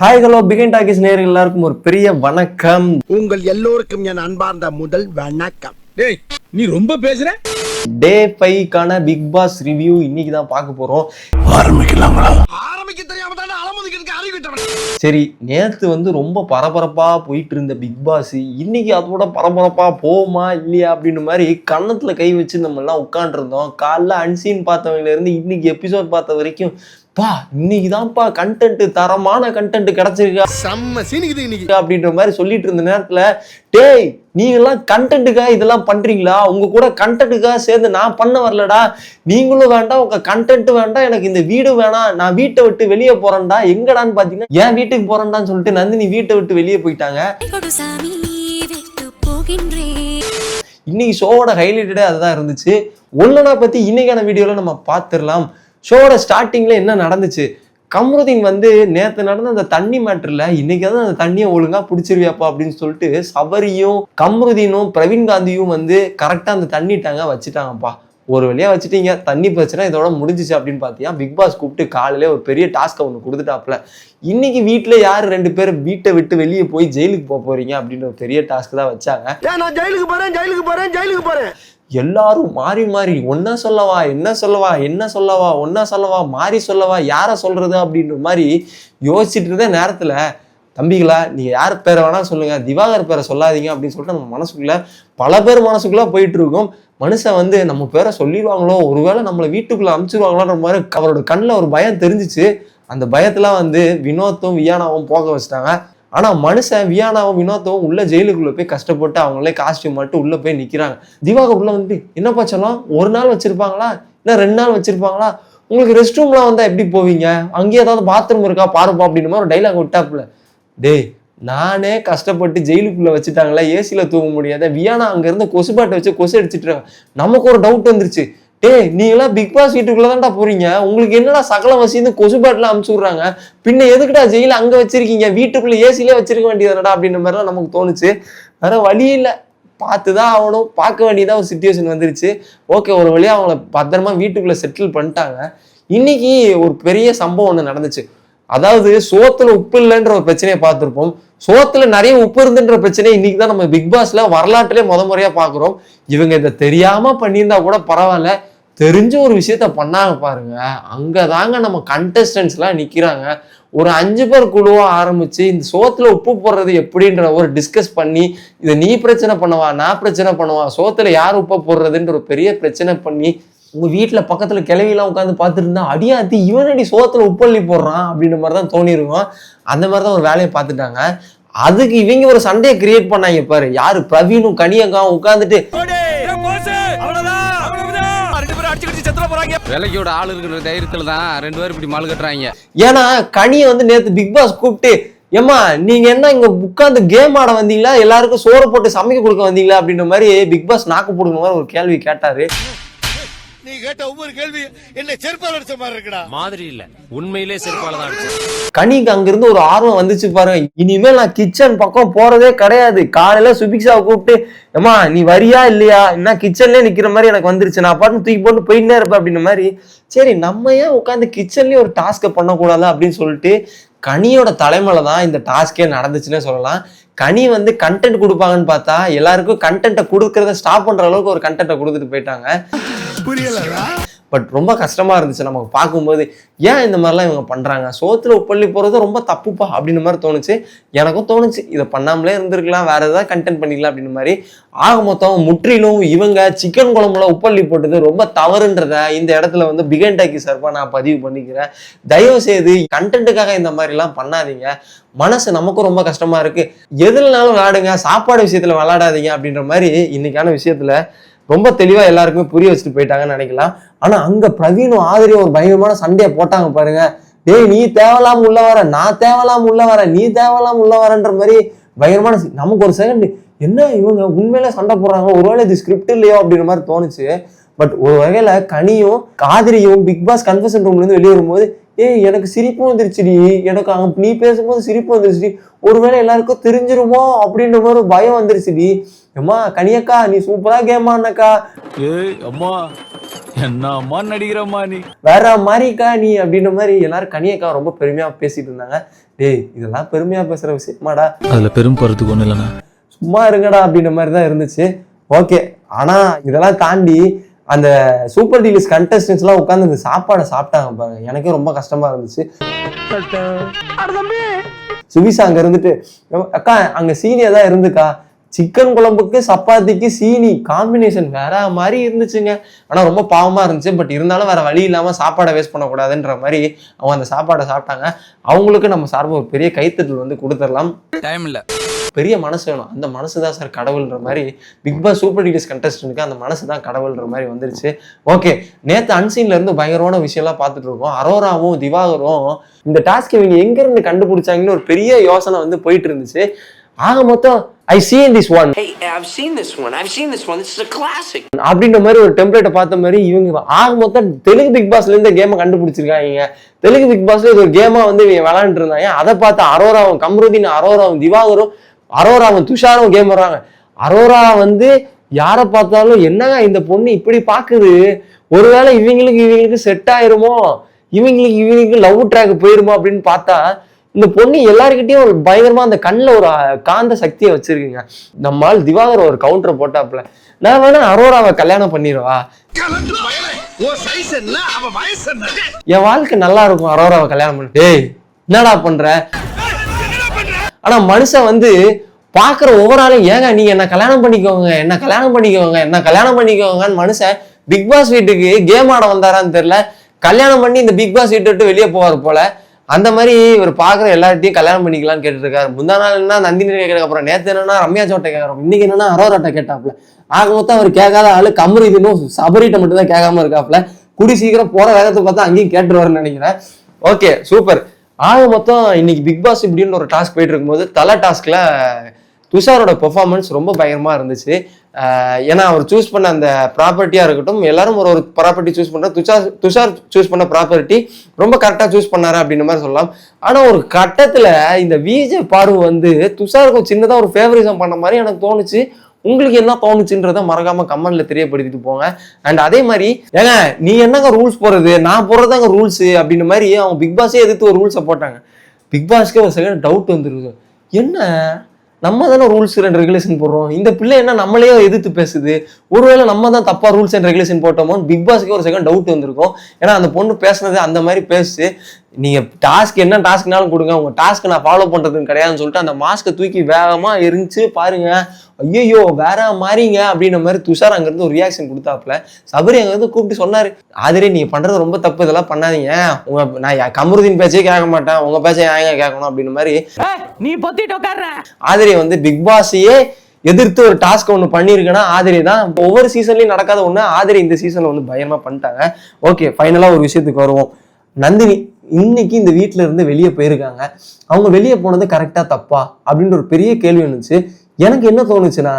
Hi hello begin talkies நேர்கள் எல்லாருக்கும் ஒரு பெரிய வணக்கம். உங்கள் எல்லோருக்கும் என் அன்பார்ந்த முதல் வணக்கம். டேய் நீ ரொம்ப பேசுற? டே ஃபைவ்க்கான பிக் பாஸ் ரிவ்யூ இன்னைக்கு தான் பார்க்க போறோம். ஆரம்பிக்க தெரியாம தானே அலமுதிக்கிறதுக்கு அறிவிட்டவன் சரி நேத்து வந்து ரொம்ப பரபரப்பா போயிட்டு இருந்த பிக் பாஸ் இன்னைக்கு அதோட பரபரப்பா போகுமா இல்லையா அப்படின்னு மாதிரி கன்னத்துல கை வச்சு நம்ம எல்லாம் உட்காந்துருந்தோம் காலைல அன்சீன் பார்த்தவங்கல இருந்து இன்னைக்கு எபிசோட் பார்த்த வரைக்கும் பா இன்னைக்கு தான்ப்பா கண்டென்ட் தரமான கண்டென்ட் கிடைச்சிருக்கா? செம்ம சீனிக்குது இன்னைக்கு. அப்படின்ற மாதிரி சொல்லிட்டு இருந்த நேரத்துல டேய் நீங்கெல்லாம் கண்டென்ட்டுக்காக இதெல்லாம் பண்றீங்களா? உங்க கூட கண்டென்ட்டுக்காக சேர்ந்து நான் பண்ண வரலடா. நீங்களும் வேண்டாம் உங்க கண்டென்ட் வேண்டாம் எனக்கு இந்த வீடு வேணாம். நான் வீட்டை விட்டு வெளியே போறேன்டா. எங்கடான்னு பாத்தீங்கன்னா ஏன் வீட்டுக்கு போறேன்டான்னு சொல்லிட்டு நந்தினி வீட்டை விட்டு வெளியே போயிட்டாங்க. இன்னைக்கு ஷோவோட ஹைலைட்டடே அதுதான் இருந்துச்சு. ஒல்லனா பத்தி இன்னைக்கான வீடியோல நம்ம பார்த்துடலாம். ஷோவோட ஸ்டார்டிங்ல என்ன நடந்துச்சு? கம்ருதீன் வந்து நேற்று நடந்த அந்த தண்ணி மேட்டரில் இன்னைக்காவது அந்த தண்ணியை ஒழுங்கா பிடிச்சிருவியாப்பா அப்படின்னு சொல்லிட்டு சபரியும் கம்ருதீனும் பிரவீன் காந்தியும் வந்து கரெக்டாக அந்த தண்ணி டேங்க வச்சுட்டாங்கப்பா. ஒரு வழியாக வச்சுட்டீங்க. தண்ணி பிரச்சனை இதோட முடிஞ்சிச்சு அப்படின்னு பார்த்தீங்கன்னா பிக் பாஸ் கூப்பிட்டு காலையிலே ஒரு பெரிய டாஸ்க்கை ஒன்று கொடுத்துட்டாப்புல. இன்னைக்கு வீட்டில் யார் ரெண்டு பேர் வீட்டை விட்டு வெளியே போய் ஜெயிலுக்கு போக போறீங்க அப்படின்னு ஒரு பெரிய டாஸ்க் தான் வச்சாங்க. நான் ஜெயிலுக்கு போறேன் ஜெயிலுக்கு போறேன் ஜெயிலுக்கு போறேன். எல்லாரும் மாறி மாறி ஒன்னா சொல்லவா என்ன சொல்லவா என்ன சொல்லவா ஒன்னா சொல்லவா மாறி சொல்லவா யாரை சொல்றது? அப்படின்ற மாதிரி யோசிச்சுட்டு இருந்த நேரத்தில் தம்பிகளா நீங்கள் யார் பேரை வேணால் சொல்லுங்க திவாகர் பேரை சொல்லாதீங்க அப்படின்னு சொல்லிட்டு நம்ம மனசுக்குள்ளே பல பேர் மனசுக்குள்ளே போயிட்டுருக்கோம் மனுஷன் வந்து நம்ம பேரை சொல்லிடுவாங்களோ ஒருவேளை நம்மளை வீட்டுக்குள்ளே அமுச்சிடுவாங்களோன்ற மாதிரி அவரோட கண்ணில் ஒரு பயம் தெரிஞ்சிச்சு. அந்த பயத்தில் வந்து வினோத்தும் வியானாவும் போக வச்சிட்டாங்க. ஆனால் மனுஷன் வியானாவும் வினோத்தவும் உள்ள ஜெயிலுக்குள்ளே போய் கஷ்டப்பட்டு அவங்களே காஸ்டியூம் மட்டும் உள்ளே போய் நிற்கிறாங்க திவாகர் உள்ளே வந்து என்னப்பா சொன்னோம் ஒரு நாள் வச்சுருப்பாங்களா? இல்லை ரெண்டு நாள் வச்சுருப்பாங்களா? உங்களுக்கு ரெஸ்ட் ரூம்லாம் வந்தால் எப்படி போவீங்க? அங்கேயே ஏதாவது பாத்ரூம் இருக்கா? பாருப்பா அப்படின்னு மாதிரி ஒரு டைலாக் விட்டாப்புல. டேய் நானே கஷ்டப்பட்டு ஜெயிலுக்குள்ளே வச்சுட்டாங்களே ஏசியில் தூங்க முடியாத வியானா அங்கேருந்து கொசுபாட்டை வச்சு கொசு அடிச்சிட்டு நமக்கு ஒரு டவுட் வந்துருச்சு. ஏய் நீங்களாம் பிக் பாஸ் வீட்டுக்குள்ள தான்டா போறீங்க. உங்களுக்கு என்னடா சகல வசிந்து கொசுபாட்டில் அமுச்சு விடுறாங்க. பின்ன எதுக்குடா ஜெயில அங்க வச்சிருக்கீங்க? வீட்டுக்குள்ள ஏசிலே வச்சிருக்க வேண்டியதுடா அப்படின்ற மாதிரிலாம் நமக்கு தோணுச்சு. வேற வழி இல்லை. பார்த்து தான் ஆகணும். பார்க்க வேண்டியதா ஒரு சுச்சுவேஷன் வந்துருச்சு. ஓகே ஒரு வழியா அவங்கள பத்திரமா வீட்டுக்குள்ள செட்டில் பண்ணிட்டாங்க. இன்னைக்கு ஒரு பெரிய சம்பவம் ஒன்று நடந்துச்சு. அதாவது சோத்துல உப்பு இல்லைன்ற ஒரு பிரச்சனையை பார்த்துருப்போம். சோத்துல நிறைய உப்பு இருந்துன்ற பிரச்சனையை இன்னைக்கு தான் நம்ம பிக் பாஸ்ல வரலாற்றுலேயே முத முறையா பார்க்குறோம். இவங்க இதை தெரியாம பண்ணியிருந்தா கூட பரவாயில்ல. தெரிஞ்ச ஒரு விஷயத்த பண்ணாங்க பாருங்க. அங்கே தாங்க நம்ம கண்டஸ்டன்ஸ்லாம் நிற்கிறாங்க ஒரு அஞ்சு பேர் குழுவாக ஆரம்பிச்சு இந்த சோத்தில் உப்பு போடுறது எப்படின்ற ஒரு டிஸ்கஸ் பண்ணி இதை நீ பிரச்சனை பண்ணவா நான் பிரச்சனை பண்ணுவா சோத்தில் யார் உப்பை போடுறதுன்ற ஒரு பெரிய பிரச்சனை பண்ணி உங்கள் வீட்டில் பக்கத்தில் கிளவிலாம் உட்காந்து பார்த்துட்டு இருந்தா அடியாத்தி இவனடி சோத்தில் உப்பள்ளி போடுறான் அப்படின்ற மாதிரி தான் தோணிருக்கும். அந்த மாதிரி தான் ஒரு வேலையை பார்த்துட்டாங்க. அதுக்கு இவங்க ஒரு சண்டையை கிரியேட் பண்ணாங்க பாரு. யாரு பிரவீனும் கனியங்காவும் உட்காந்துட்டு விலைக்கோட ஆள் இருக்கிற தைரியத்துல தான் ரெண்டு பேரும் இப்படி மால் கட்டுறாங்க. ஏன்னா கனியை வந்து நேத்து பிக் பாஸ் கூப்பிட்டு ஏம்மா நீங்க என்ன இங்க உட்காந்து கேம் ஆட வந்தீங்களா? எல்லாருக்கும் சோறு போட்டு சமைக்க கொடுக்க வந்தீங்களா? அப்படின்ற மாதிரி பிக் பாஸ் நாக்கு போடுற மாதிரி ஒரு கேள்வி கேட்டாரு. நீ கேட்ட ஒவ்வொரு கேள்வி என்ன செருப்பால் அடிச்ச மாதிரி இருக்குடா. மாதிரி இல்ல. உண்மையிலே செருப்பால தான் கனிக்கு அங்கிருந்து ஒரு ஆர்வம் வந்துச்சு பாருங்க. இனிமேல் நான் கிச்சன் பக்கம் போறதே கிடையாது. காலையில சுபிக்ஷாவை கூப்பிட்டு ஏம்மா நீ வரியா இல்லையா? என்ன கிச்சன்லயே நிக்கிற மாதிரி எனக்கு வந்துருச்சு. நான் பாட்டு தூக்கி போட்டு போயிட்டே இருப்பேன் அப்படின்ற மாதிரி சரி நம்ம ஏன் உட்காந்து கிச்சன்லயே ஒரு டாஸ்க்கை பண்ணக்கூடாது? அப்படின்னு சொல்லிட்டு கனியோட தலைமையில தான் இந்த டாஸ்கே நடந்துச்சுன்னே சொல்லலாம். கனி வந்து கண்டென்ட் கொடுப்பாங்கன்னு பார்த்தா எல்லாருக்கும் கண்டென்ட்டை கொடுக்கறத ஸ்டாப் பண்ற அளவுக்கு ஒரு கண்டென்ட்டை கொடுத்துட்டு போயிட்டாங்க. புரியலடா. பட் ரொம்ப கஷ்டமா இருந்துச்சு நமக்கு பார்க்கும்போது ஏன் இந்த மாதிரிலாம் இவங்க பண்றாங்க? சோத்தில் உப்பள்ளி போகிறது ரொம்ப தப்புப்பா? அப்படின்ற மாதிரி தோணுச்சு. எனக்கும் தோணுச்சு இதை பண்ணாமலே இருந்திருக்கலாம் வேற எதாவது கண்டென்ட் பண்ணிக்கலாம் அப்படின்னு மாதிரி. ஆக மொத்தம் முற்றிலும் இவங்க சிக்கன் குழம்புல உப்பள்ளி போட்டது ரொம்ப தவறுன்றத இந்த இடத்துல வந்து பிகன் டாக்கி சார்பாக நான் பதிவு பண்ணிக்கிறேன். தயவு செய்து கண்டென்ட்டுக்காக இந்த மாதிரிலாம் பண்ணாதீங்க. மனசு நமக்கும் ரொம்ப கஷ்டமா இருக்கு. எதுலனாலும் விளாடுங்க சாப்பாடு விஷயத்துல விளாடாதீங்க அப்படின்ற மாதிரி இன்னைக்கான விஷயத்துல ரொம்ப தெளிவா எல்லாருக்குமே புரிய வச்சுட்டு போயிட்டாங்கன்னு நினைக்கலாம். ஆனா அங்க பிரவீனும் ஆதிரியும் ஒரு பயங்கரமான சண்டையை போட்டாங்க பாருங்க. டேய் நீ தேவலாம் உள்ள வர நான் தேவலாம் உள்ள வர நீ தேவலாம் உள்ள வரன்ற மாதிரி பயங்கரமான நமக்கு ஒரு செகண்ட் என்ன இவங்க உண்மையில சண்டை போடுறாங்க ஒருவேளை இது ஸ்கிரிப்ட் இல்லையோ அப்படின்ற மாதிரி தோணுச்சு. பட் ஒரு வகையில கனியும் காதிரியும் பிக் பாஸ் கன்ஃபர்ஷன் ரூம்ல இருந்து வெளியே வரும்போது ஏய் எனக்கு சிரிப்பும் வந்துருச்சுடி. எனக்கு அங்க நீ பேசும்போது சிரிப்பு வந்துருச்சுடி. ஒருவேளை எல்லாருக்கும் தெரிஞ்சிருமோ? அப்படின்ற மாதிரி ஒரு பயம் வந்துருச்சுடி. அம்மா கனியக்கா நீ சூப்பரா கேம் ஆனக்கா ஏய் அம்மா. என்ன அம்மா நடிக்கிறம்மா நீ வேற மாதிரிக்கா நீ அப்படின்ற மாதிரி எல்லாரும் கனியக்கா ரொம்ப பெருமையா பேசிட்டு இருந்தாங்க. டேய் இதெல்லாம் பெருமையா பேசுற விஷயமாடா. அதுல பெரும் போறதுக்கு ஒண்ணு இல்லைண்ணா. சும்மா இருங்கடா அப்படின்ற மாதிரி தான் இருந்துச்சு. ஓகே ஆனா இதெல்லாம் தாண்டி அந்த சூப்பர் டீலிஸ் கண்டஸ்டன்ஸ் எல்லாம் உட்காந்து அந்த சாப்பாடை சாப்பிட்டாங்க பாருங்க. எனக்கே ரொம்ப கஷ்டமா இருந்துச்சு. சுபிசா அங்க இருந்துட்டு அக்கா அங்க சீனியா தான் இருந்துக்கா. சிக்கன் குழம்புக்கு சப்பாத்திக்கு சீனி காம்பினேஷன் வேற மாதிரி இருந்துச்சுங்க. ஆனா ரொம்ப பாவமா இருந்துச்சு. பட் இருந்தாலும் வேற வழி இல்லாம சாப்பாடை வேஸ்ட் பண்ணக்கூடாதுன்ற மாதிரி அவங்க அந்த சாப்பாடை சாப்பிட்டாங்க. அவங்களுக்கு நம்ம சார்பாக ஒரு பெரிய கைத்தட்டல் வந்து கொடுத்துடலாம். டைம் இல்ல. பெரிய மனசு வேணும். அந்த மனசு தான் சார் கடவுள்ன்ற மாதிரி. பிக் பாஸ் சூப்பர் டீலர்ஸ் கண்டஸ்டன்ட்க்கு அந்த மனசு தான் கடவுள்ன்ற மாதிரி வந்துருச்சு. ஓகே நேத்து அன்சீன்ல இருந்து பயங்கரமான விஷயம்லாம் பார்த்துட்டு இருக்கோம். அரோராவும் திவாகரும் இந்த டாஸ்க் இவங்க எங்க இருந்து கண்டுபிடிச்சாங்கன்னு ஒரு பெரிய யோசனை வந்து போயிட்டு இருந்துச்சு. ஆக மொத்தம் I seen this one Hey, I've seen this one. I've seen this one. This is a classic. அப்படின்ற மாதிரி ஒரு டெம்ப்ளேட்டை பார்த்த மாதிரி இவங்க ஆக மொத்தம் தெலுங்கு பிக் பாஸ்ல இருந்து கேமை கண்டுபிடிச்சிருக்காங்க தெலுங்கு பிக் பாஸ்ல இது ஒரு கேமா வந்து இவங்க விளையாண்டு இருந்தாங்க அதை பார்த்து அரோராவும் கம்ருதீன் அரோராவும் திவாகரும் அரோராவும் துஷாரும் கேம் வர்றாங்க அரோரா வந்து யாரை பார்த்தாலும் என்னங்க இந்த பொண்ணு இப்படி பாக்குது ஒருவேளை இவங்களுக்கு இவங்களுக்கு செட் ஆயிருமோ இவங்களுக்கு இவங்களுக்கு லவ் ட்ராக் போயிருமோ அப்படின்னு பார்த்தா இந்த பொண்ணு எல்லாருக்கிட்டையும் ஒரு பயங்கரமா அந்த கண்ணில் ஒரு காந்த சக்தியை வச்சிருக்குங்க. நம்மால் திவாகர் ஒரு கவுண்டர் போட்டாப்புல. நான் வேணா அரோராவை கல்யாணம் பண்ணிடுவா. என் வாழ்க்கை நல்லா இருக்கும் அரோராவை கல்யாணம் பண்ணி. ஏய் என்னடா பண்ற? ஆனா மனுஷன் வந்து பாக்குற ஒவ்வொரு ஆளும் ஏங்க நீங்க என்ன கல்யாணம் பண்ணிக்கோங்க என்ன கல்யாணம் பண்ணிக்கோங்க என்ன கல்யாணம் பண்ணிக்கோங்கன்னு மனுஷன் பிக் பாஸ் வீட்டுக்கு கேம் ஆட வந்தாரான்னு தெரியல. கல்யாணம் பண்ணி இந்த பிக் பாஸ் வீட்டு விட்டு வெளியே போவார் போல. அந்த மாதிரி இவர் பார்க்குற எல்லார்ட்டையும் கல்யாணம் பண்ணிக்கலாம்னு கேட்டுருக்காரு முந்தா நாள் என்ன நந்தினி கேட்கறதுக்கு அப்புறம் நேத்து என்னன்னா ரம்யா சோட்டை கேட்குறோம். இன்னைக்கு என்னன்னா அரோராட்டை கேட்டாப்ல ஆக மொத்தம் அவர் கேட்காத ஆளு கமரு இதுன்னு சபரிட்ட மட்டும் தான் கேட்காம இருக்காப்ல குடி சீக்கிரம் போற வேகத்தை பார்த்தா அங்கேயும் கேட்டுருவாருன்னு நினைக்கிறேன். Okay super. ஆக மொத்தம் இன்னைக்கு பிக் பாஸ் இப்படின்னு ஒரு டாஸ்க் போயிட்டு இருக்கும்போது தலை டாஸ்க்ல துஷாரோட பெர்ஃபார்மன்ஸ் ரொம்ப பயங்கரமாக இருந்துச்சு. ஏன்னா அவர் சூஸ் பண்ண அந்த ப்ராப்பர்ட்டியாக இருக்கட்டும் எல்லாரும் ஒரு ஒரு ப்ராப்பர்ட்டி சூஸ் பண்ணுற துஷார் துஷார் சூஸ் பண்ண ப்ராப்பர்ட்டி ரொம்ப கரெக்டாக சூஸ் பண்ணாரு அப்படின்ற மாதிரி சொல்லலாம். ஆனால் ஒரு கட்டத்தில் இந்த விஜய் பார்வை வந்து துஷாருக்கு சின்னதாக ஒரு ஃபேவரிசம் பண்ண மாதிரி எனக்கு தோணுச்சு. உங்களுக்கு என்ன தோணுச்சுன்றத மறக்காம கமெண்ட்ல தெரியப்படுத்திட்டு போங்க. அண்ட் அதே மாதிரி ஏங்க நீ என்னங்க ரூல்ஸ் போடுறது? நான் போடுறதாங்க ரூல்ஸ் அப்படின்ற மாதிரி அவங்க பிக் பாஸே எதிர்த்து ஒரு ரூல்ஸை போட்டாங்க. பிக் பாஸ்க்கே ஒரு செகண்ட் டவுட் வந்துருது. என்ன? நம்ம தானே ரூல்ஸ் அண்ட் ரெகுலேஷன் போடுறோம். இந்த பிள்ளை என்ன நம்மளே எதிர்த்து பேசுது? ஒருவேளை நம்ம தான் தப்பா ரூல்ஸ் அண்ட் ரெகுலேஷன் போட்டோமோ பிக் பாஸ்க்கு ஒரு செகண்ட் டவுட் வந்திருக்கும். ஏன்னா அந்த பொண்ணு பேசுனது அந்த மாதிரி பேசு நீங்க டாஸ்க் என்ன டாஸ்க்னாலும் கொடுங்க. உங்க டாஸ்க் நான் ஃபாலோ பண்றதுன்னு கிடையாதுன்னு சொல்லிட்டு அந்த மாஸ்க்கை தூக்கி வேகமா எரிஞ்சு பாருங்க. ஐயோ வேற மாதிரிங்க அப்படின்ற மாதிரி துஷார் அங்கிருந்து ஒரு ரியாக்ஷன் கொடுத்தாப்புல. சபரி அங்கிருந்து கூப்பிட்டு சொன்னாரு ஆதிரே நீங்க பண்றது ரொம்ப தப்பு. இதெல்லாம் பண்ணாதீங்க. உங்க நான் கமருதீன் பேச்சே கேட்க மாட்டேன். உங்க பேச்சை ஏங்க கேட்கணும்? அப்படின்னு மாதிரி நீ பொத்திட்டு உட்கார்ற ஆதிரை வந்து பிக் பாஸையே எதிர்த்து ஒரு டாஸ்க் ஒன்று பண்ணியிருக்கேன்னா ஆதிரை தான் ஒவ்வொரு சீசன்லயும் நடக்காத ஒன்று ஆதிரை இந்த சீசன்ல வந்து பயங்கரமா பண்ணிட்டாங்க. ஓகே ஃபைனலா ஒரு விஷயத்துக்கு வருவோம். நந்தினி இன்னைக்கு இந்த வீட்ல இருந்து வெளியே போயிருக்காங்க. அவங்க வெளியே போனது கரெக்டா தப்பா அப்படின்ற ஒரு பெரிய கேள்வி இருந்துச்சு எனக்கு என்ன தோணுச்சுன்னா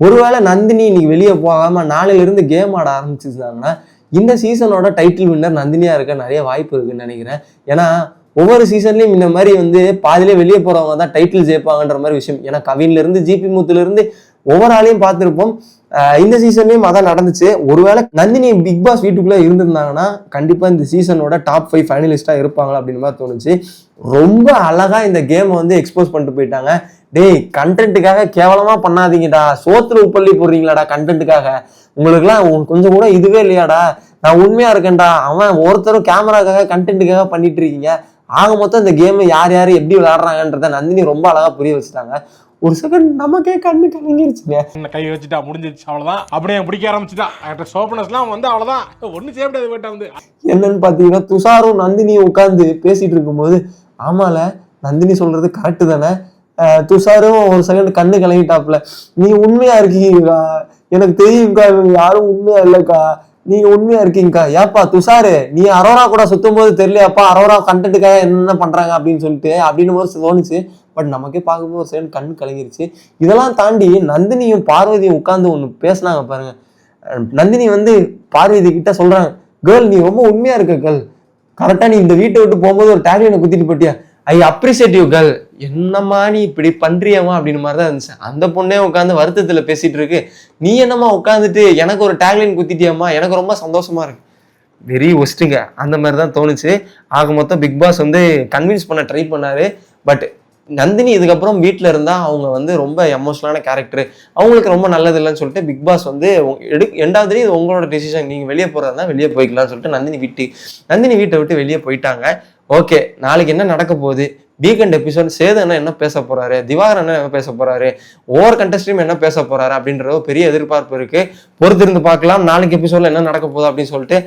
ஒருவேளை நந்தினி இன்னைக்கு வெளியே போகாம நாளையிலிருந்து கேம் ஆட ஆரம்பிச்சிருந்தாங்கன்னா இந்த சீசனோட டைட்டில் வின்னர் நந்தினியா இருக்க நிறைய வாய்ப்பு இருக்குன்னு நினைக்கிறேன். ஏன்னா ஒவ்வொரு சீசன்லயும் இந்த மாதிரி வந்து பாதிலே வெளியே போறவங்க தான் டைட்டில் ஜெயிப்பாங்கன்ற மாதிரி விஷயம். ஏன்னா கவின்ல இருந்து ஜிபி முத்துல இருந்து ஒவ்வொரு ஆளையும் பார்த்துருப்போம். இந்த சீசன்லயும் அதான் நடந்துச்சு. ஒருவேளை நந்தினி பிக் பாஸ் வீட்டுக்குள்ளே இருந்திருந்தாங்கன்னா கண்டிப்பாக இந்த சீசனோட டாப் ஃபைவ் ஃபைனலிஸ்ட்டாக இருப்பாங்களா அப்படின்னு மாதிரி தோணுச்சு. ரொம்ப அழகாக இந்த கேமை வந்து எக்ஸ்போஸ் பண்ணிட்டு போயிட்டாங்க. டேய் கண்டென்ட்டுக்காக கேவலமாக பண்ணாதீங்கடா. சோத்துல உப்பள்ளி போடுறீங்களாடா கண்டென்ட்டுக்காக உங்களுக்குலாம் கொஞ்சம் கூட இதுவே இல்லையாடா. நான் உண்மையாக இருக்கேன்டா. அவன் ஒருத்தரும் கேமராக்காக கண்டென்ட்டுக்காக பண்ணிட்டு இருக்கீங்க. ஆக மொத்தம் இந்த கேமை யார் யார் எப்படி விளையாடுறாங்கன்றத நந்தினி ரொம்ப அழகாக புரிய வச்சுட்டாங்க. ஒரு செகண்ட் நமக்கே கண்ணு கலங்கிருச்சுங்க என்ன கை வச்சுட்டா முடிஞ்சிருச்சு அவ்வளவுதான். அப்படியே பிடிக்க ஆரம்பிச்சுட்டா. ஆக்டர் சோப்பனஸ்லாம் வந்து அவ்வளவுதான். ஒன்றும் செய்ய முடியாது போயிட்டா வந்து. என்னன்னு பாத்தீங்கன்னா துஷாரும் நந்தினியும் உட்காந்து பேசிட்டு இருக்கும்போது ஆமால நந்தினி சொல்றது கரெக்டு தானே? துஷாரும் ஒரு செகண்ட் கண்ணு கலங்கிட்டாப்புல நீ உண்மையா இருக்கீங்கக்கா? எனக்கு தெரியும்க்கா இவங்க யாரும் உண்மையா இல்லக்கா. நீங்க உண்மையா இருக்கீங்கக்கா. ஏப்பா துஷாரு நீ அரோரா கூட சுத்தும் போது தெரியலையாப்பா? அரோரா கண்டென்ட்டுக்காக என்ன பண்றாங்க அப்படின்னு சொல்லிட்டு அப்படின்னு போது தோணுச்சு. பட் நமக்கே பார்க்கும்போது ஒரு சைடு கண் கலங்கிருச்சு. இதெல்லாம் தாண்டி நந்தினியும் பார்வதியும் உட்காந்து ஒன்று பேசினாங்க பாருங்க. நந்தினி வந்து பார்வதி கிட்ட சொல்றாங்க கேர்ள் நீ ரொம்ப உண்மையா இருக்க கேர்ள் கரெக்டா நீ இந்த வீட்டை விட்டு போகும்போது ஒரு டேக்லினை குத்திட்டு போட்டியா? ஐ அப்ரிசியேட் யூ கேர்ள் என்னம்மா நீ இப்படி பண்றியம்மா? அப்படின்னு மாதிரி தான் இருந்துச்சு. அந்த பொண்ணே உட்காந்து வருத்தத்தில் பேசிட்டு இருக்கு. நீ என்னம்மா உட்காந்துட்டு எனக்கு ஒரு டேக்லைன் குத்திட்டியம்மா? எனக்கு ரொம்ப சந்தோஷமா இருக்கு. வெரி ஒஸ்ட்டுங்க அந்த மாதிரி தான் தோணுச்சு. ஆக மொத்தம் பிக் பாஸ் வந்து கன்வின்ஸ் பண்ண ட்ரை பண்ணாரு. பட் நந்தினி இதுக்கப்புறம் வீட்டில் இருந்தால் அவங்க வந்து ரொம்ப எமோஷனலான கேரக்டர் அவங்களுக்கு ரொம்ப நல்லது இல்லைன்னு சொல்லிட்டு பிக் பாஸ் வந்து எடு ரெண்டாவது இது உங்களோட டிசிஷன் நீங்கள் வெளியே போகிறதா வெளியே போய்க்கலாம்னு சொல்லிட்டு நந்தினி வீட்டு நந்தினி வீட்டை விட்டு வெளியே போயிட்டாங்க. ஓகே நாளைக்கு என்ன நடக்க போகுது? வீக்கெண்ட் எபிசோட் சேது அண்ணா என்ன பேச போறாரு? திவாகர் அண்ணா என்ன பேச போறாரு? ஓவர் கண்டஸ்ட்ரீம் என்ன பேச போறாரு? அப்படின்ற ஒரு பெரிய எதிர்பார்ப்பு இருக்கு. பொறுத்திருந்து பார்க்கலாம். நாளைக்கு எபிசோட்ல என்ன நடக்க போகுது அப்படின்னு சொல்லிட்டு